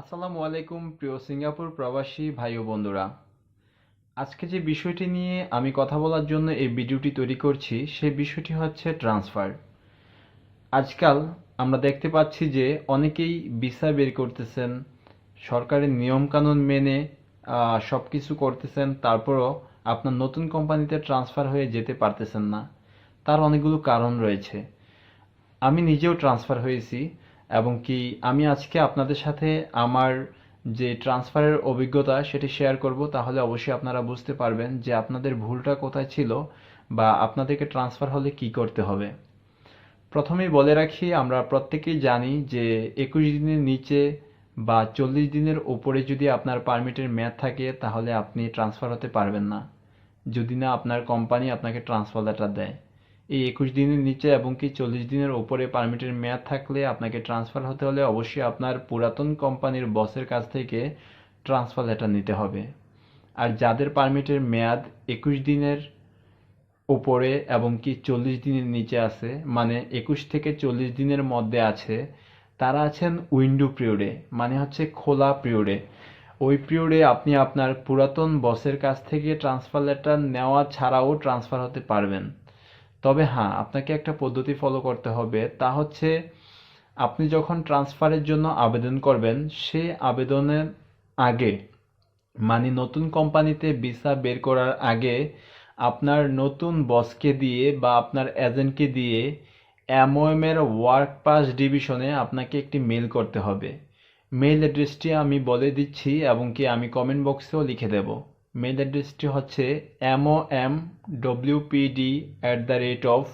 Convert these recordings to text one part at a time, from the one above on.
আসসালামু আলাইকুম, প্রিয় সিঙ্গাপুর প্রবাসী ভাই ও বন্ধুরা। আজকে যে বিষয়টি নিয়ে আমি কথা বলার জন্য এই ভিডিওটি তৈরি করছি সেই বিষয়টি হচ্ছে ট্রান্সফার। আজকাল আমরা দেখতে পাচ্ছি যে অনেকেই ভিসা বের করতেছেন, সরকারের নিয়মকানুন মেনে সব কিছু করতেছেন, তারপরও আপনার নতুন কোম্পানিতে ট্রান্সফার হয়ে যেতে পারতেছেন না। তার অনেকগুলো কারণ রয়েছে। আমি নিজেও ট্রান্সফার হয়েছি। এবং কি আমি আজকে আপনাদের সাথে আমার যে ট্রান্সফারের অভিজ্ঞতা সেটি শেয়ার করব, তাহলে অবশ্যই আপনারা বুঝতে পারবেন যে আপনাদের ভুলটা কোথায় ছিল বা আপনাদেরকে ট্রান্সফার হলে কি করতে হবে। প্রথমেই বলে রাখি, আমরা প্রত্যেকেই জানি যে একুশ দিনের নিচে বা চল্লিশ দিনের উপরে যদি আপনার পারমিটের মেয়াদ থাকে, তাহলে আপনি ট্রান্সফার হতে পারবেন না। যদি না, আপনার কোম্পানি আপনাকে ট্রান্সফার লেটার দেয়। এই একুশ দিনের নিচে এবং কি চল্লিশ দিনের উপরে পারমিটের মেয়াদ থাকলে আপনাকে ট্রান্সফার হতে হলে অবশ্যই আপনার পুরাতন কোম্পানির বসের কাছ থেকে ট্রান্সফার লেটার নিতে হবে। আর যাদের পারমিটের মেয়াদ একুশ দিনের উপরে এবং কি চল্লিশ দিনের নিচে আছে মানে একুশ থেকে চল্লিশ দিনের মধ্যে আছে, তারা আছেন উইন্ডো পিরিয়ডে মানে হচ্ছে খোলা পিরিয়ডে। ওই পিরিয়ডে আপনি আপনার পুরাতন বসের কাছ থেকে ট্রান্সফার লেটার নেওয়া ছাড়াও ট্রান্সফার হতে পারবেন। তবে হ্যাঁ আপনাকে একটা পদ্ধতি ফলো করতে হবে। তা হচ্ছে, আপনি যখন ট্রান্সফারের জন্য আবেদন করবেন, সে আবেদনের আগে মানে নতুন কোম্পানিতে ভিসা বের করার আগে, আপনার নতুন বসকে দিয়ে বা আপনার এজেন্টকে দিয়ে এমওএম এর ওয়ার্ক পাস ডিভিশনে আপনাকে একটি মেল করতে হবে। মেল অ্যাড্রেসটি আমি বলে দিচ্ছি এবং কি আমি কমেন্ট বক্সেও লিখে দেব। মেল অ্যাড্রেসটি হচ্ছে MO M W WPD at the rate of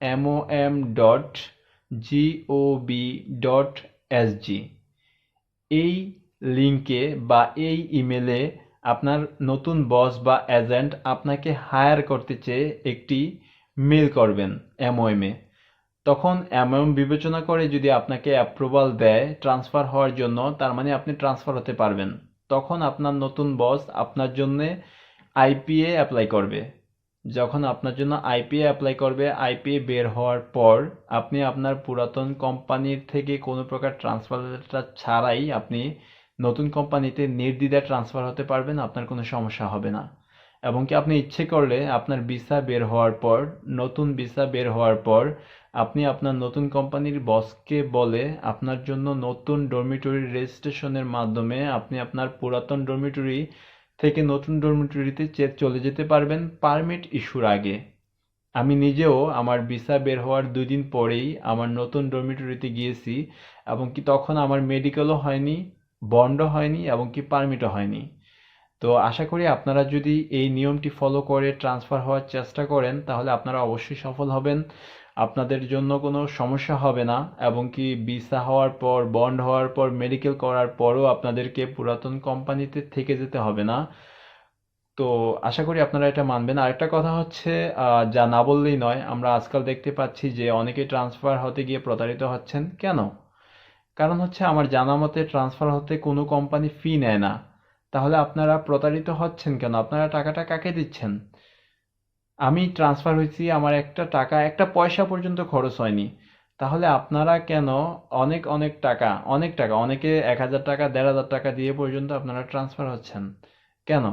MO M dot GOB dot SG এই লিঙ্কে বা এই ইমেলে আপনার নতুন বস বা এজেন্ট আপনাকে হায়ার করতে চেয়ে একটি মেল করবেন এমওএমে তখন এমওএম বিবেচনা করে যদি আপনাকে অ্যাপ্রুভাল দেয় ট্রান্সফার হওয়ার জন্য, তার মানে আপনি ট্রান্সফার হতে পারবেন। তখন আপনার নতুন বস আপনার জন্যে আইপিএ অ্যাপ্লাই করবে। যখন আপনার জন্য আইপিএ অ্যাপ্লাই করবে আইপিএ বের হওয়ার পর আপনি আপনার পুরাতন কোম্পানির থেকে কোনো প্রকার ট্রান্সফার লেটার ছাড়াই আপনি নতুন কোম্পানিতে নির্দ্বিধায় ট্রান্সফার হতে পারবেন, আপনার কোনো সমস্যা হবে না। এবং কি আপনি ইচ্ছে করলে আপনার ভিসা বের হওয়ার পর, নতুন ভিসা বের হওয়ার পর, আপনি আপনার নতুন কোম্পানির বসকে বলে আপনার জন্য নতুন ডরমিটরি রেজিস্ট্রেশনের মাধ্যমে আপনি আপনার পুরাতন ডরমিটরি থেকে নতুন ডরমিটরিতে চলে যেতে পারবেন পারমিট ইস্যুর আগে। আমি নিজেও আমার ভিসা বের হওয়ার দুই দিন পরেই আমার নতুন ডরমিটরিতে গিয়েছি এবং কি তখন আমার মেডিকেলও হয়নি, বন্ডও হয়নি এবং কি পারমিটও হয়নি। তো আশা করি আপনারা যদি এই নিয়মটি ফলো করে ট্রান্সফার হওয়ার চেষ্টা করেন, তাহলে আপনারা অবশ্যই সফল হবেন। আপনাদের জন্য কোনো সমস্যা হবে না, এবং কি ভিসা হওয়ার পর, বন্ড হওয়ার পর মেডিকেল করার পরও আপনাদেরকে পুরাতন কোম্পানিতে থেকে যেতে হবে না। তো আশা করি আপনারা এটা মানবেন। আরেকটা কথা হচ্ছে যা না বললেই নয়, আমরা আজকাল দেখতে পাচ্ছি যে অনেকে ট্রান্সফার হতে গিয়ে প্রতারিত হচ্ছেন। কেন? কারণ হচ্ছে আমার জানা মতে ট্রান্সফার হতে কোনো কোম্পানি ফি নেয় না। তাহলে আপনারা প্রতারিত হচ্ছেন কেন? আপনারা টাকাটা কাকে দিচ্ছেন? আমি ট্রান্সফার হয়েছি, আমার একটা টাকা, একটা পয়সা পর্যন্ত খরচ হয়নি। তাহলে আপনারা কেন অনেক অনেক টাকা অনেক টাকা, অনেকে এক হাজার টাকা, দেড় হাজার টাকা দিয়ে পর্যন্ত আপনারা ট্রান্সফার হচ্ছেন? কেন?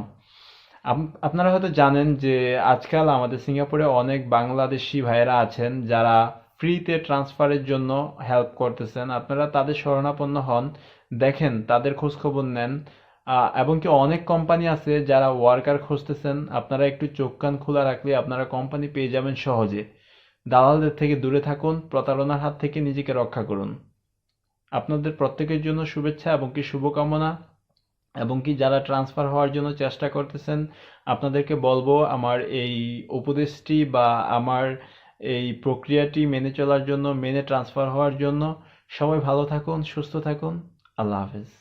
আপনারা হয়তো জানেন যে আজকাল আমাদের সিঙ্গাপুরে অনেক বাংলাদেশি ভাইয়েরা আছেন যারা ফ্রিতে ট্রান্সফারের জন্য হেল্প করতেছেন। আপনারা তাদের শরণাপন্ন হন, দেখেন, তাদের খোঁজখবর নেন। এবং কি অনেক কোম্পানি আছে যারা ওয়ার্কার খুঁজতেছেন, আপনারা একটু চোখ কান খোলা রাখলে আপনারা কোম্পানি পেয়ে যাবেন সহজে। দালালদের থেকে দূরে থাকুন, প্রতারণার হাত থেকে নিজেকে রক্ষা করুন। আপনাদের প্রত্যেকের জন্য শুভেচ্ছা এবং কি শুভকামনা। এবং কি যারা ট্রান্সফার হওয়ার জন্য চেষ্টা করতেছেন, আপনাদেরকে বলব আমার এই উপদেশটি বা আমার এই প্রক্রিয়াটি মেনে চলার জন্য, মেনে ট্রান্সফার হওয়ার জন্য। সবাই ভালো থাকুন, সুস্থ থাকুন। আল্লাহ হাফেজ।